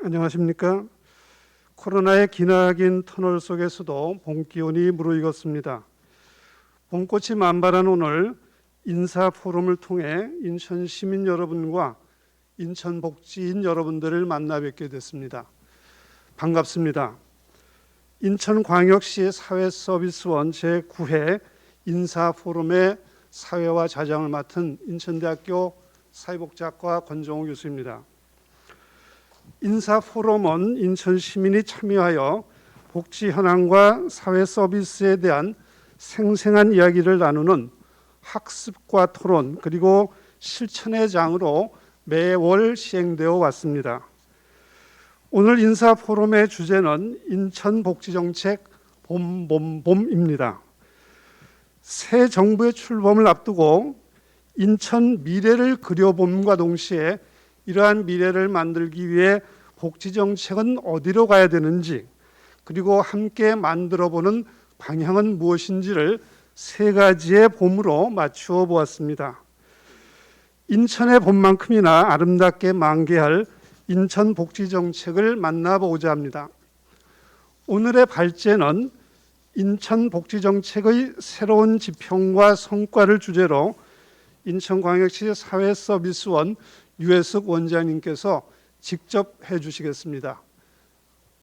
안녕하십니까? 코로나의 기나긴 터널 속에서도 봄 기온이 무르익었습니다. 봄꽃이 만발한 오늘 인사 포럼을 통해 인천 시민 여러분과 인천 복지인 여러분들을 만나 뵙게 됐습니다. 반갑습니다. 인천광역시 사회서비스원 제9회 인사 포럼의 사회와 자장을 맡은 인천대학교 사회복지학과 권정호 교수입니다. 인사 포럼은 인천 시민이 참여하여 복지 현황과 사회 서비스에 대한 생생한 이야기를 나누는 학습과 토론 그리고 실천의 장으로 매월 시행되어 왔습니다. 오늘 인사 포럼의 주제는 인천 복지 정책 봄봄봄입니다. 새 정부의 출범을 앞두고 인천 미래를 그려봄과 동시에 이러한 미래를 만들기 위해 복지 정책은 어디로 가야 되는지 그리고 함께 만들어 보는 방향은 무엇인지를 세 가지의 봄으로 맞추어 보았습니다. 인천의 봄만큼이나 아름답게 만개할 인천 복지 정책을 만나보고자 합니다. 오늘의 발제는 인천 복지 정책의 새로운 지평과 성과를 주제로 인천광역시 사회서비스원 유해숙 원장님께서 직접 해주시겠습니다.